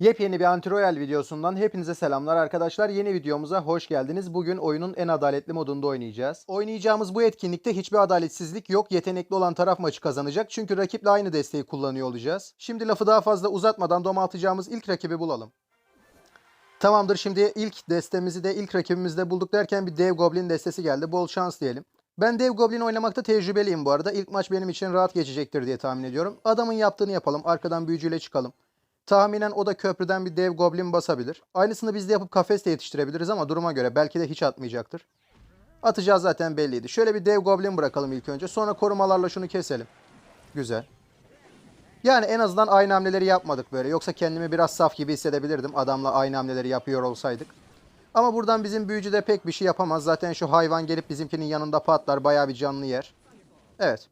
Yepyeni bir Anti-Royal videosundan hepinize selamlar arkadaşlar. Yeni videomuza hoş geldiniz. Bugün oyunun en adaletli modunda oynayacağız. Oynayacağımız bu etkinlikte hiçbir adaletsizlik yok. Yetenekli olan taraf maçı kazanacak. Çünkü rakiple aynı desteği kullanıyor olacağız. Şimdi lafı daha fazla uzatmadan domaltacağımız ilk rakibi bulalım. Tamamdır şimdi ilk destemizi de ilk rakibimizi de bulduk derken bir dev goblin destesi geldi. Bol şans diyelim. Ben dev goblin oynamakta tecrübeliyim bu arada. İlk maç benim için rahat geçecektir diye tahmin ediyorum. Adamın yaptığını yapalım. Arkadan büyücüyle çıkalım. Tahminen o da köprüden bir dev goblin basabilir. Aynısını biz de yapıp kafes de yetiştirebiliriz ama duruma göre belki de hiç atmayacaktır. Atacağı zaten belliydi. Şöyle bir dev goblin bırakalım ilk önce. Sonra korumalarla şunu keselim. Güzel. Yani en azından aynı hamleleri yapmadık böyle. Yoksa kendimi biraz saf gibi hissedebilirdim adamla aynı hamleleri yapıyor olsaydık. Ama buradan bizim büyücü de pek bir şey yapamaz. Zaten şu hayvan gelip bizimkinin yanında patlar. Bayağı bir canlı yer. Evet.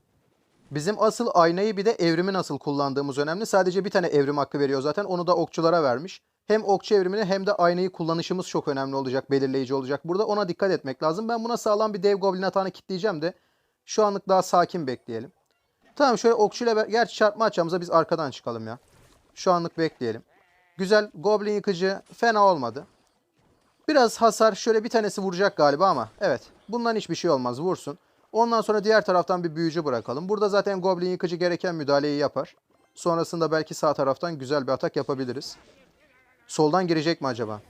Bizim asıl aynayı bir de evrimi nasıl kullandığımız önemli. Sadece bir tane evrim hakkı veriyor zaten. Onu da okçulara vermiş. Hem okçu evrimini hem de aynayı kullanışımız çok önemli olacak. Belirleyici olacak. Burada ona dikkat etmek lazım. Ben buna sağlam bir dev goblin atağını kitleyeceğim de şu anlık daha sakin bekleyelim. Tamam şöyle okçuyla gerçi çarpma açacağımıza biz arkadan çıkalım ya. Şu anlık bekleyelim. Güzel. Goblin yıkıcı fena olmadı. Biraz hasar şöyle bir tanesi vuracak galiba ama evet. Bundan hiçbir şey olmaz vursun. Ondan sonra diğer taraftan bir büyücü bırakalım. Burada zaten Goblin yıkıcı gereken müdahaleyi yapar. Sonrasında belki sağ taraftan güzel bir atak yapabiliriz. Soldan girecek mi acaba?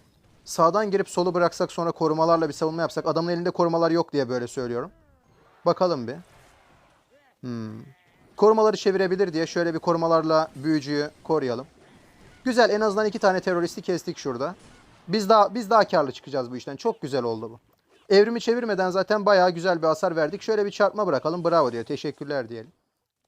Sağdan girip solu bıraksak sonra korumalarla bir savunma yapsak. Adamın elinde korumalar yok diye böyle söylüyorum. Bakalım bir. Hmm. Korumaları çevirebilir diye şöyle bir korumalarla büyücüyü koruyalım. Güzel en azından iki tane teröristi kestik şurada. Biz daha biz daha karlı çıkacağız bu işten. Çok güzel oldu bu. Evrimi çevirmeden zaten bayağı güzel bir hasar verdik. Şöyle bir çarpma bırakalım. Bravo diyor. Teşekkürler diyelim.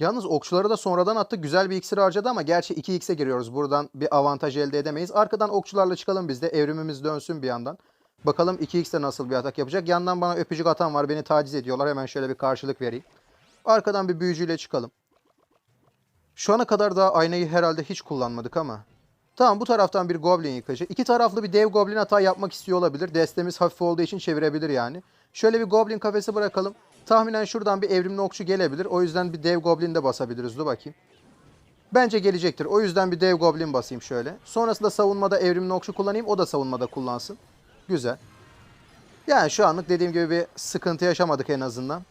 Yalnız okçuları da sonradan attı. Güzel bir iksir harcadı ama gerçi 2x'e giriyoruz. Buradan bir avantaj elde edemeyiz. Arkadan okçularla çıkalım biz de. Evrimimiz dönsün bir yandan. Bakalım 2x'te nasıl bir atak yapacak. Yandan bana öpücük atan var. Beni taciz ediyorlar. Hemen şöyle bir karşılık vereyim. Arkadan bir büyücüyle çıkalım. Şu ana kadar da aynayı herhalde hiç kullanmadık ama. Tamam bu taraftan bir goblin yıkıcı. İki taraflı bir dev goblin hata yapmak istiyor olabilir. Destemiz hafif olduğu için çevirebilir yani. Şöyle bir goblin kafesi bırakalım. Tahminen şuradan bir evrimli okçu gelebilir. O yüzden bir dev goblin de basabiliriz. Dur bakayım. Bence gelecektir. O yüzden bir dev goblin basayım şöyle. Sonrasında savunmada evrimli okçu kullanayım. O da savunmada kullansın. Güzel. Yani şu anlık dediğim gibi bir sıkıntı yaşamadık en azından.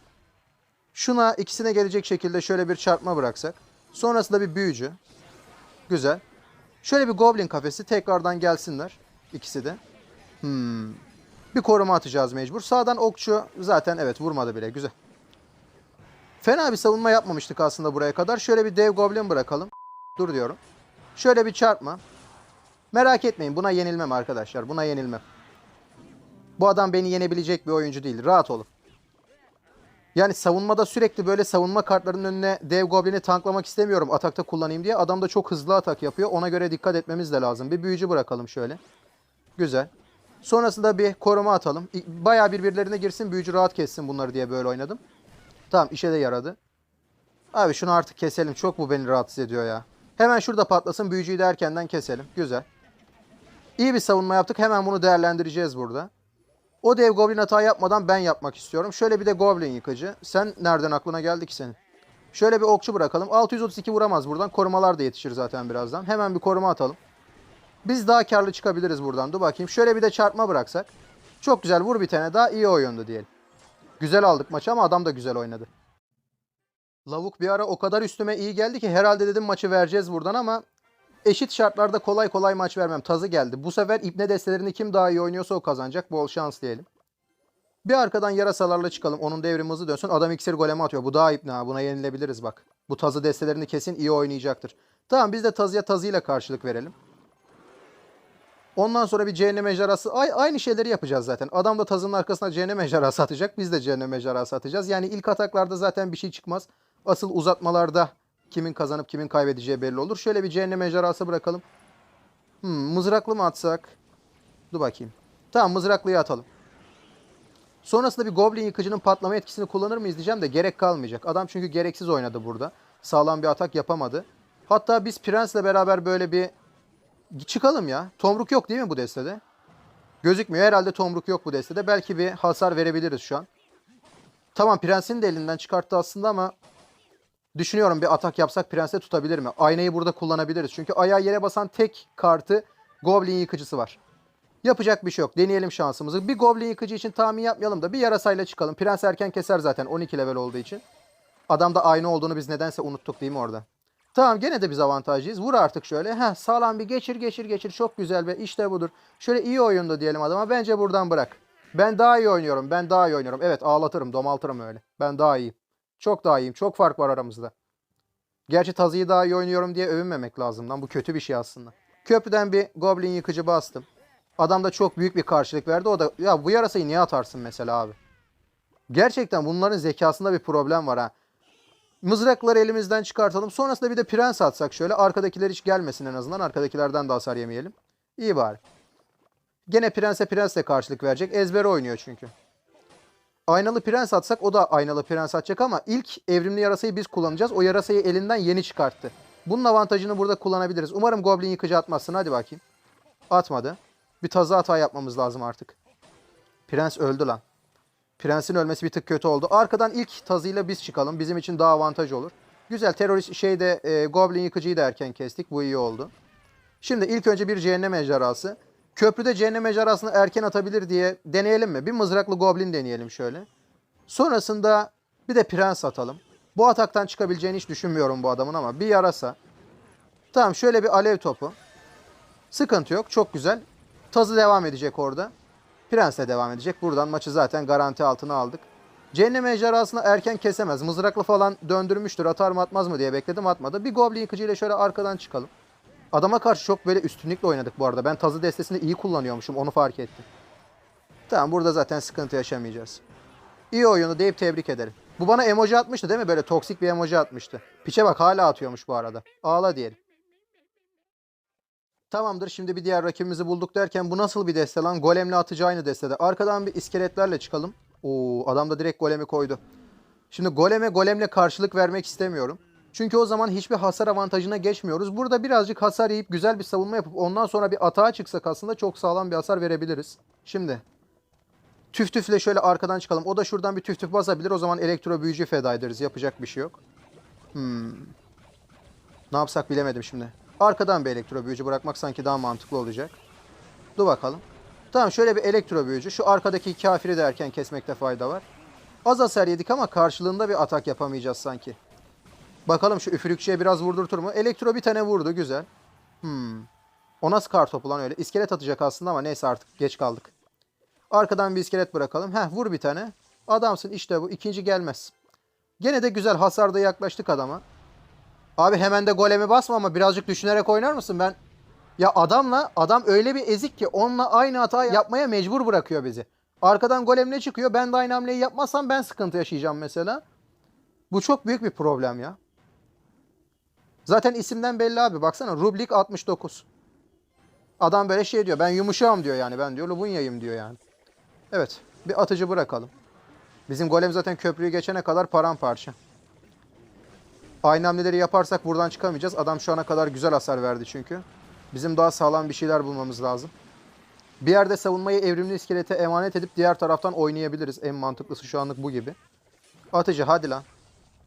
Şuna ikisine gelecek şekilde şöyle bir çarpma bıraksak. Sonrasında bir büyücü. Güzel. Şöyle bir goblin kafesi tekrardan gelsinler. ikisi de. Hmm. Bir koruma atacağız mecbur. Sağdan okçu zaten evet vurmadı bile. Güzel. Fena bir savunma yapmamıştık aslında buraya kadar. Şöyle bir dev goblin bırakalım. Dur diyorum. Şöyle bir çarpma. Merak etmeyin buna yenilmem arkadaşlar. Buna yenilmem. Bu adam beni yenebilecek bir oyuncu değil. Rahat olun. Yani savunmada sürekli böyle savunma kartlarının önüne dev goblini tanklamak istemiyorum atakta kullanayım diye. Adam da çok hızlı atak yapıyor. Ona göre dikkat etmemiz de lazım. Bir büyücü bırakalım şöyle. Güzel. Sonrasında bir koruma atalım. Bayağı birbirlerine girsin büyücü rahat kessin bunları diye böyle oynadım. Tamam işe de yaradı. Abi şunu artık keselim. Çok bu beni rahatsız ediyor ya. Hemen şurada patlasın. Büyücüyü de erkenden keselim. Güzel. İyi bir savunma yaptık. Hemen bunu değerlendireceğiz burada. O dev goblin hata yapmadan ben yapmak istiyorum. Şöyle bir de goblin yıkıcı. Sen nereden aklına geldi ki senin? Şöyle bir okçu bırakalım. 632 vuramaz buradan. Korumalar da yetişir zaten birazdan. Hemen bir koruma atalım. Biz daha karlı çıkabiliriz buradan. Dur bakayım. Şöyle bir de çarpma bıraksak. Çok güzel. Vur bir tane daha. iyi oyundu diyelim. Güzel aldık maçı ama adam da güzel oynadı. Lavuk bir ara o kadar üstüme iyi geldi ki herhalde dedim maçı vereceğiz buradan ama eşit şartlarda kolay kolay maç vermem. Tazı geldi. Bu sefer ipne destelerini kim daha iyi oynuyorsa o kazanacak. Bol şans diyelim. Bir arkadan yarasalarla çıkalım. Onun devrim hızı dönsün. Adam iksir golemi atıyor. Bu daha ipne ha. Buna yenilebiliriz bak. Bu tazı destelerini kesin iyi oynayacaktır. Tamam biz de tazıya tazıyla karşılık verelim. Ondan sonra bir cehennem ejderhası. Ay, aynı şeyleri yapacağız zaten. Adam da tazının arkasına cehennem ejderhası atacak. Biz de cehennem ejderhası atacağız. Yani ilk ataklarda zaten bir şey çıkmaz. Asıl uzatmalarda kimin kazanıp kimin kaybedeceği belli olur. Şöyle bir cehennem ejderhası bırakalım. Hmm, mızraklı mı atsak? Dur bakayım. Tamam mızraklıyı atalım. Sonrasında bir goblin yıkıcının patlama etkisini kullanır mıyız diyeceğim de gerek kalmayacak. Adam çünkü gereksiz oynadı burada. Sağlam bir atak yapamadı. Hatta biz Prens'le beraber böyle bir çıkalım ya. Tomruk yok değil mi bu destede? Gözükmüyor. Herhalde tomruk yok bu destede. Belki bir hasar verebiliriz şu an. Tamam Prens'in de elinden çıkarttı aslında ama Düşünüyorum bir atak yapsak prense tutabilir mi? Aynayı burada kullanabiliriz. Çünkü ayağı yere basan tek kartı Goblin yıkıcısı var. Yapacak bir şey yok. Deneyelim şansımızı. Bir Goblin yıkıcı için tahmin yapmayalım da bir yarasayla çıkalım. Prens erken keser zaten 12 level olduğu için. Adamda aynı olduğunu biz nedense unuttuk değil mi orada? Tamam gene de biz avantajlıyız. Vur artık şöyle. Heh, sağlam bir geçir geçir geçir. Çok güzel be. İşte budur. Şöyle iyi oyundu diyelim adama. Bence buradan bırak. Ben daha iyi oynuyorum. Ben daha iyi oynuyorum. Evet ağlatırım, domaltırım öyle. Ben daha iyiyim. Çok daha iyiyim. Çok fark var aramızda. Gerçi Tazı'yı daha iyi oynuyorum diye övünmemek lazım lan. Bu kötü bir şey aslında. Köprüden bir Goblin yıkıcı bastım. Adam da çok büyük bir karşılık verdi. O da ya bu yarasayı niye atarsın mesela abi? Gerçekten bunların zekasında bir problem var ha. Mızrakları elimizden çıkartalım. Sonrasında bir de prens atsak şöyle. Arkadakiler hiç gelmesin en azından. Arkadakilerden de hasar yemeyelim. İyi bari. Gene prense prensle karşılık verecek. Ezbere oynuyor çünkü. Aynalı prens atsak o da aynalı prens atacak ama ilk evrimli yarasayı biz kullanacağız. O yarasayı elinden yeni çıkarttı. Bunun avantajını burada kullanabiliriz. Umarım Goblin yıkıcı atmazsın. Hadi bakayım. Atmadı. Bir tazı hata yapmamız lazım artık. Prens öldü lan. Prensin ölmesi bir tık kötü oldu. Arkadan ilk tazıyla biz çıkalım. Bizim için daha avantaj olur. Güzel terörist şeyde e, Goblin yıkıcıyı da erken kestik. Bu iyi oldu. Şimdi ilk önce bir cehennem ejderhası. Köprüde cehennem ejderhasını erken atabilir diye deneyelim mi? Bir mızraklı goblin deneyelim şöyle. Sonrasında bir de prens atalım. Bu ataktan çıkabileceğini hiç düşünmüyorum bu adamın ama bir yarasa. Tamam şöyle bir alev topu. Sıkıntı yok. Çok güzel. Tazı devam edecek orada. Prens de devam edecek. Buradan maçı zaten garanti altına aldık. Cehennem ejderhasını erken kesemez. Mızraklı falan döndürmüştür. Atar mı atmaz mı diye bekledim atmadı. Bir goblin yıkıcıyla şöyle arkadan çıkalım. Adama karşı çok böyle üstünlükle oynadık bu arada. Ben tazı destesini iyi kullanıyormuşum. Onu fark ettim. Tamam burada zaten sıkıntı yaşamayacağız. İyi oyunu deyip tebrik ederim. Bu bana emoji atmıştı değil mi? Böyle toksik bir emoji atmıştı. Piçe bak hala atıyormuş bu arada. Ağla diyelim. Tamamdır şimdi bir diğer rakibimizi bulduk derken bu nasıl bir deste lan? Golemle atıcı aynı destede. Arkadan bir iskeletlerle çıkalım. Oo adam da direkt golemi koydu. Şimdi goleme golemle karşılık vermek istemiyorum. Çünkü o zaman hiçbir hasar avantajına geçmiyoruz. Burada birazcık hasar yiyip güzel bir savunma yapıp ondan sonra bir atağa çıksak aslında çok sağlam bir hasar verebiliriz. Şimdi tüf tüfle şöyle arkadan çıkalım. O da şuradan bir tüf tüf basabilir. O zaman elektro büyücü feda ederiz. Yapacak bir şey yok. Hmm. Ne yapsak bilemedim şimdi. Arkadan bir elektro büyücü bırakmak sanki daha mantıklı olacak. Dur bakalım. Tamam şöyle bir elektro büyücü. Şu arkadaki kafiri de erken kesmekte fayda var. Az hasar yedik ama karşılığında bir atak yapamayacağız sanki. Bakalım şu üfürükçüye biraz vurdurtur mu? Elektro bir tane vurdu. Güzel. Hmm. O nasıl kar topu lan öyle? İskelet atacak aslında ama neyse artık geç kaldık. Arkadan bir iskelet bırakalım. Heh vur bir tane. Adamsın işte bu. İkinci gelmez. Gene de güzel hasarda yaklaştık adama. Abi hemen de golemi basma ama birazcık düşünerek oynar mısın? Ben ya adamla adam öyle bir ezik ki onunla aynı hata yapmaya mecbur bırakıyor bizi. Arkadan golemle çıkıyor. Ben de aynı hamleyi yapmazsam ben sıkıntı yaşayacağım mesela. Bu çok büyük bir problem ya. Zaten isimden belli abi. Baksana Rublik 69. Adam böyle şey diyor. Ben yumuşağım diyor yani. Ben diyor Lubunya'yım diyor yani. Evet. Bir atıcı bırakalım. Bizim golem zaten köprüyü geçene kadar paramparça. Aynı hamleleri yaparsak buradan çıkamayacağız. Adam şu ana kadar güzel hasar verdi çünkü. Bizim daha sağlam bir şeyler bulmamız lazım. Bir yerde savunmayı evrimli iskelete emanet edip diğer taraftan oynayabiliriz. En mantıklısı şu anlık bu gibi. Atıcı hadi lan.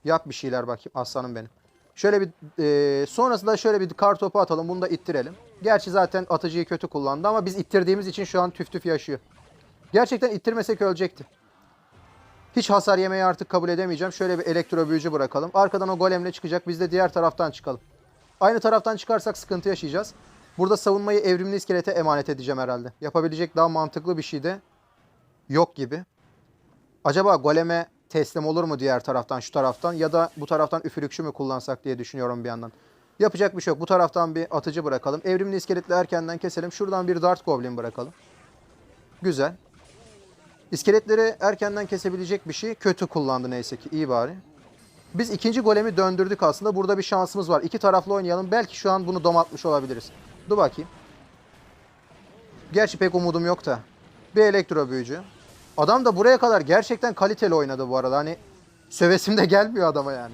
Yap bir şeyler bakayım aslanım benim. Şöyle bir e, sonrasında şöyle bir kar topu atalım. Bunu da ittirelim. Gerçi zaten atıcıyı kötü kullandı ama biz ittirdiğimiz için şu an tüf tüf yaşıyor. Gerçekten ittirmesek ölecekti. Hiç hasar yemeyi artık kabul edemeyeceğim. Şöyle bir elektro büyücü bırakalım. Arkadan o golemle çıkacak. Biz de diğer taraftan çıkalım. Aynı taraftan çıkarsak sıkıntı yaşayacağız. Burada savunmayı evrimli iskelete emanet edeceğim herhalde. Yapabilecek daha mantıklı bir şey de yok gibi. Acaba goleme teslim olur mu diğer taraftan şu taraftan ya da bu taraftan üfürükçü mü kullansak diye düşünüyorum bir yandan. Yapacak bir şey yok. Bu taraftan bir atıcı bırakalım. Evrimli iskeletle erkenden keselim. Şuradan bir dart goblin bırakalım. Güzel. İskeletleri erkenden kesebilecek bir şey kötü kullandı neyse ki. İyi bari. Biz ikinci golemi döndürdük aslında. Burada bir şansımız var. İki taraflı oynayalım. Belki şu an bunu domatmış olabiliriz. Dur bakayım. Gerçi pek umudum yok da. Bir elektro büyücü. Adam da buraya kadar gerçekten kaliteli oynadı bu arada. Hani sövesim de gelmiyor adama yani.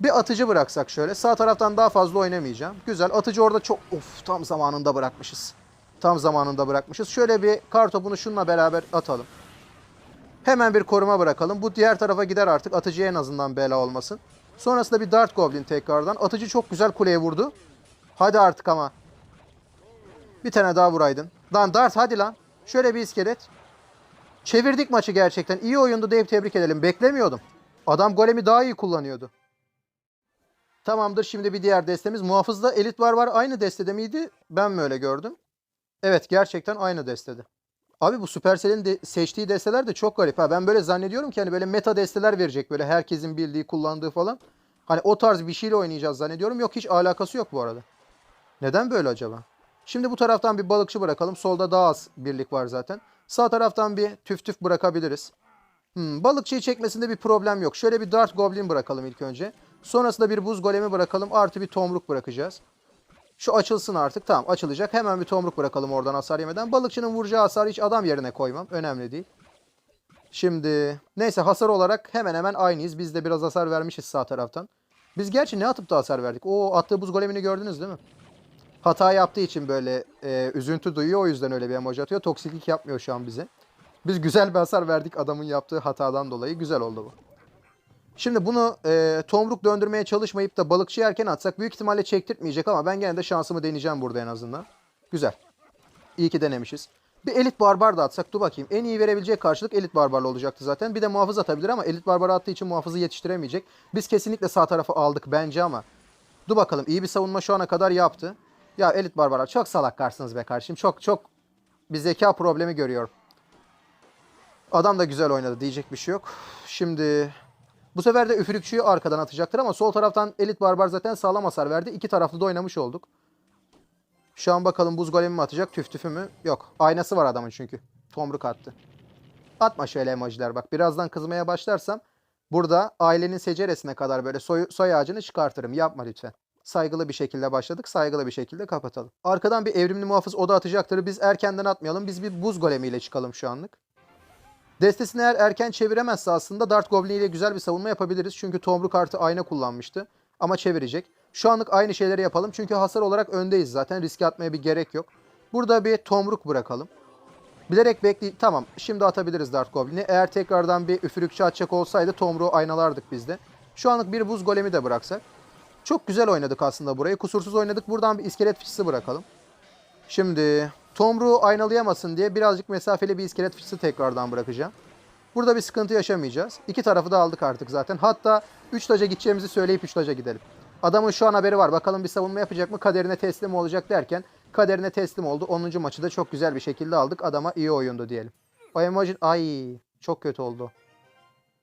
Bir atıcı bıraksak şöyle. Sağ taraftan daha fazla oynamayacağım. Güzel. Atıcı orada çok... Of tam zamanında bırakmışız. Tam zamanında bırakmışız. Şöyle bir kar topunu şununla beraber atalım. Hemen bir koruma bırakalım. Bu diğer tarafa gider artık. Atıcıya en azından bela olmasın. Sonrasında bir Dart Goblin tekrardan. Atıcı çok güzel kuleye vurdu. Hadi artık ama. Bir tane daha vuraydın. Lan Dart hadi lan. Şöyle bir iskelet. Çevirdik maçı gerçekten. İyi oyundu deyip tebrik edelim. Beklemiyordum. Adam golemi daha iyi kullanıyordu. Tamamdır şimdi bir diğer destemiz. Muhafızda Elit var var aynı destede miydi? Ben mi öyle gördüm? Evet gerçekten aynı destede. Abi bu Supercell'in de seçtiği desteler de çok garip ha. Ben böyle zannediyorum ki hani böyle meta desteler verecek böyle herkesin bildiği, kullandığı falan. Hani o tarz bir şeyle oynayacağız zannediyorum. Yok hiç alakası yok bu arada. Neden böyle acaba? Şimdi bu taraftan bir balıkçı bırakalım. Solda daha az birlik var zaten. Sağ taraftan bir tüf tüf bırakabiliriz. Hmm, balıkçıyı çekmesinde bir problem yok. Şöyle bir Dart Goblin bırakalım ilk önce. Sonrasında bir buz golemi bırakalım. Artı bir tomruk bırakacağız. Şu açılsın artık. Tamam açılacak. Hemen bir tomruk bırakalım oradan hasar yemeden. Balıkçının vuracağı hasarı hiç adam yerine koymam. Önemli değil. Şimdi neyse hasar olarak hemen hemen aynıyız. Biz de biraz hasar vermişiz sağ taraftan. Biz gerçi ne atıp da hasar verdik? O attığı buz golemini gördünüz değil mi? Hata yaptığı için böyle e, üzüntü duyuyor. O yüzden öyle bir emoji atıyor. Toksiklik yapmıyor şu an bize. Biz güzel bir hasar verdik adamın yaptığı hatadan dolayı. Güzel oldu bu. Şimdi bunu e, tomruk döndürmeye çalışmayıp da balıkçı erken atsak büyük ihtimalle çektirtmeyecek ama ben gene de şansımı deneyeceğim burada en azından. Güzel. İyi ki denemişiz. Bir elit barbar da atsak dur bakayım. En iyi verebilecek karşılık elit barbarla olacaktı zaten. Bir de muhafız atabilir ama elit barbar attığı için muhafızı yetiştiremeyecek. Biz kesinlikle sağ tarafı aldık bence ama. Dur bakalım iyi bir savunma şu ana kadar yaptı. Ya elit barbarlar çok salak karsınız be kardeşim. Çok çok bir zeka problemi görüyorum. Adam da güzel oynadı diyecek bir şey yok. Şimdi bu sefer de üfürükçüyü arkadan atacaktır ama sol taraftan elit barbar zaten sağlam hasar verdi. İki taraflı da oynamış olduk. Şu an bakalım buz golemi mi atacak tüf tüfü mü? Yok. Aynası var adamın çünkü. Tomruk attı. Atma şöyle emojiler bak. Birazdan kızmaya başlarsam burada ailenin seceresine kadar böyle soy, soy ağacını çıkartırım. Yapma lütfen. Saygılı bir şekilde başladık. Saygılı bir şekilde kapatalım. Arkadan bir evrimli muhafız oda atacaktır. Biz erkenden atmayalım. Biz bir buz golemiyle çıkalım şu anlık. Destesini eğer erken çeviremezse aslında Dart Goblin ile güzel bir savunma yapabiliriz. Çünkü Tomruk artı ayna kullanmıştı. Ama çevirecek. Şu anlık aynı şeyleri yapalım. Çünkü hasar olarak öndeyiz zaten. Riske atmaya bir gerek yok. Burada bir Tomruk bırakalım. Bilerek bekle... Tamam şimdi atabiliriz Dart Goblin'i. Eğer tekrardan bir üfürükçü atacak olsaydı Tomruk'u aynalardık biz de. Şu anlık bir buz golemi de bıraksak. Çok güzel oynadık aslında burayı. Kusursuz oynadık. Buradan bir iskelet fıçısı bırakalım. Şimdi Tomruğu aynalayamasın diye birazcık mesafeli bir iskelet fıçısı tekrardan bırakacağım. Burada bir sıkıntı yaşamayacağız. İki tarafı da aldık artık zaten. Hatta 3 taca gideceğimizi söyleyip 3 taca gidelim. Adamın şu an haberi var. Bakalım bir savunma yapacak mı? Kaderine teslim olacak derken kaderine teslim oldu. 10. maçı da çok güzel bir şekilde aldık. Adama iyi oyundu diyelim. O emoji... Ay çok kötü oldu.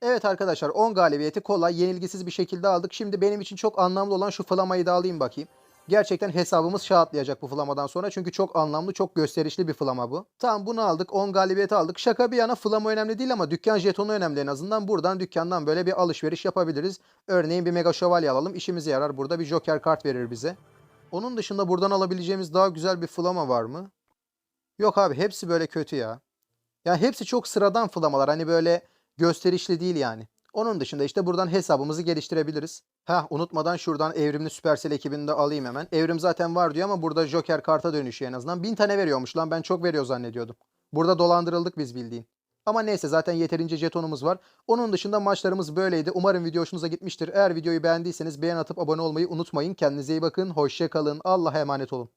Evet arkadaşlar 10 galibiyeti kolay, yenilgisiz bir şekilde aldık. Şimdi benim için çok anlamlı olan şu flamayı da alayım bakayım. Gerçekten hesabımız şahatlayacak bu flamadan sonra. Çünkü çok anlamlı, çok gösterişli bir flama bu. Tamam bunu aldık. 10 galibiyeti aldık. Şaka bir yana flama önemli değil ama dükkan jetonu önemli en azından. Buradan dükkandan böyle bir alışveriş yapabiliriz. Örneğin bir mega şövalye alalım. İşimize yarar. Burada bir joker kart verir bize. Onun dışında buradan alabileceğimiz daha güzel bir flama var mı? Yok abi hepsi böyle kötü ya. Ya hepsi çok sıradan flamalar. Hani böyle gösterişli değil yani. Onun dışında işte buradan hesabımızı geliştirebiliriz. Ha unutmadan şuradan evrimli Supercell ekibini de alayım hemen. Evrim zaten var diyor ama burada Joker karta dönüşüyor en azından. Bin tane veriyormuş lan ben çok veriyor zannediyordum. Burada dolandırıldık biz bildiğin. Ama neyse zaten yeterince jetonumuz var. Onun dışında maçlarımız böyleydi. Umarım video hoşunuza gitmiştir. Eğer videoyu beğendiyseniz beğen atıp abone olmayı unutmayın. Kendinize iyi bakın. Hoşça kalın. Allah'a emanet olun.